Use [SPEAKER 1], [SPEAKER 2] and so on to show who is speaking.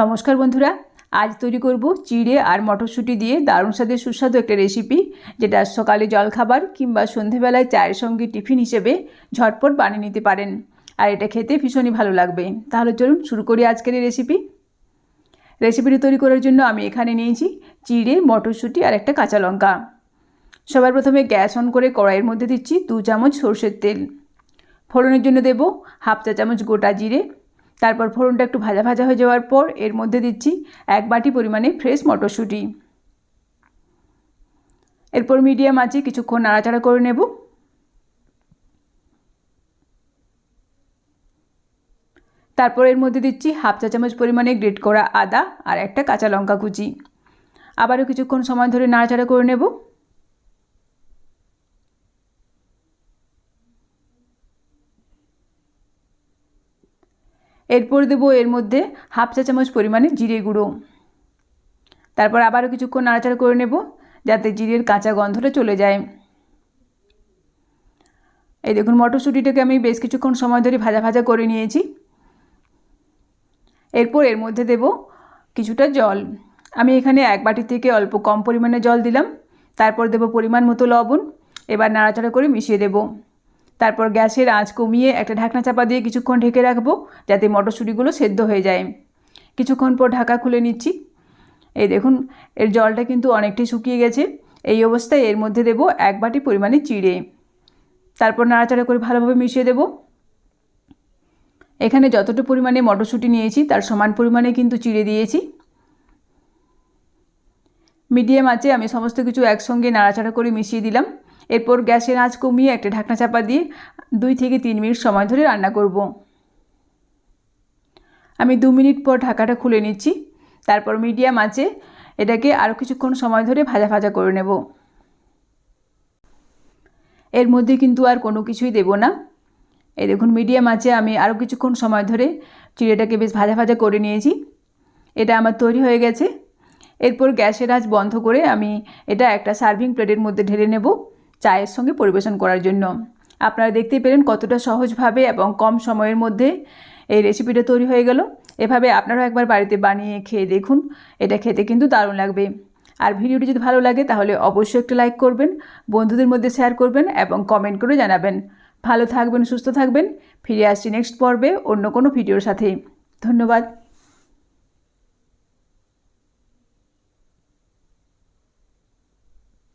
[SPEAKER 1] নমস্কার বন্ধুরা, আজ তৈরি করব চিড়ে আর মটরশুঁটি দিয়ে দারুণ স্বাদের সুস্বাদু একটা রেসিপি যেটা সকালে জলখাবার কিংবা সন্ধেবেলায় চায়ের সঙ্গে টিফিন হিসেবে ঝটপট বানিয়ে নিতে পারেন। আর এটা খেতে ভীষণই ভালো লাগবে। তাহলে চলুন শুরু করি আজকের এই রেসিপি রেসিপিটি তৈরি করার জন্য আমি এখানে নিয়েছি চিড়ে, মটরশুঁটি আর একটা কাঁচা লঙ্কা। সবার প্রথমে গ্যাস অন করে কড়াইয়ের মধ্যে দিচ্ছি দু চামচ সর্ষের তেল। ফোড়নের জন্য দেব হাফ চা চামচ গোটা জিরে তারপর ফোড়নটা একটু ভাজা ভাজা হয়ে যাওয়ার পর এর মধ্যে দিচ্ছি এক বাটি পরিমাণে ফ্রেশ মটরশুঁটি। এরপর মিডিয়াম আঁচে কিছুক্ষণ নাড়াচাড়া করে নেব। তারপর এর মধ্যে দিচ্ছি হাফ চা চামচ পরিমাণে গ্রেট করা আদা আর একটা কাঁচা লঙ্কা কুচি। আবারও কিছুক্ষণ সময় ধরে নাড়াচাড়া করে নেব। এরপর দেবো এর মধ্যে হাফ চা চামচ পরিমাণে জিরে গুঁড়ো। তারপর আবারও কিছুক্ষণ নাড়াচাড়া করে নেব যাতে জিরের কাঁচা গন্ধটা চলে যায়। এই দেখুন, মটরশুঁটিটাকে আমি বেশ কিছুক্ষণ সময় ধরে ভাজা ভাজা করে নিয়েছি। এরপর এর মধ্যে দেব কিছুটা জল। আমি এখানে এক বাটি থেকে অল্প কম পরিমাণে জল দিলাম। তারপর দেব পরিমাণ মতো লবণ। এবার নাড়াচাড়া করে মিশিয়ে দেবো। তারপর গ্যাসের আঁচ কমিয়ে একটা ঢাকনা চাপা দিয়ে কিছুক্ষণ ঢেকে রাখব, যাতে মটরশুঁটিগুলো সেদ্ধ হয়ে যায়। কিছুক্ষণ পর ঢাকা খুলে নিচ্ছি। এই দেখুন, এর জলটা কিন্তু অনেকটাই শুকিয়ে গেছে। এই অবস্থায় এর মধ্যে দেব এক বাটি পরিমাণে চিড়ে। তারপর নাড়াচাড়া করে ভালোভাবে মিশিয়ে দেব। এখানে যতটা পরিমাণে মটরশুঁটি নিয়েছি, তার সমান পরিমাণে কিন্তু চিড়ে দিয়েছি। মিডিয়াম আঁচে আমি সমস্ত কিছু একসঙ্গে নাড়াচাড়া করে মিশিয়ে দিলাম। এরপর গ্যাসের আঁচ কমিয়ে একটা ঢাকনা চাপা দিয়ে দুই থেকে তিন মিনিট সময় ধরে রান্না করব। আমি দু মিনিট পর ঢাকাটা খুলে নিচ্ছি। তারপর মিডিয়াম আঁচে এটাকে আরও কিছুক্ষণ সময় ধরে ভাজা ভাজা করে নেব। এর মধ্যে কিন্তু আর কোনো কিছুই দেব না। এই দেখুন, মিডিয়াম আঁচে আমি আরও কিছুক্ষণ সময় ধরে চিড়েটাকে বেশ ভাজা ভাজা করে নিয়েছি। এটা আমার তৈরি হয়ে গেছে। এরপর গ্যাসের আঁচ বন্ধ করে আমি এটা একটা সার্ভিং প্লেটের মধ্যে ঢেলে নেব। চায়ের সঙ্গে পরিবেশন করার জন্য। আপনারা দেখতেই পেলেন কতটা সহজভাবে এবং কম সময়ের মধ্যে এই রেসিপিটা তৈরি হয়ে গেল। এভাবে আপনারাও একবার বাড়িতে বানিয়ে খেয়ে দেখুন। এটা খেতে কিন্তু দারুণ লাগবে। আর ভিডিওটি যদি ভালো লাগে তাহলে অবশ্যই একটা লাইক করবেন, বন্ধুদের মধ্যে শেয়ার করবেন এবং কমেন্ট করে জানাবেন। ভালো থাকবেন, সুস্থ থাকবেন। ফিরে আসছি নেক্সট পর্বে অন্য কোনো ভিডিওর সাথে। ধন্যবাদ।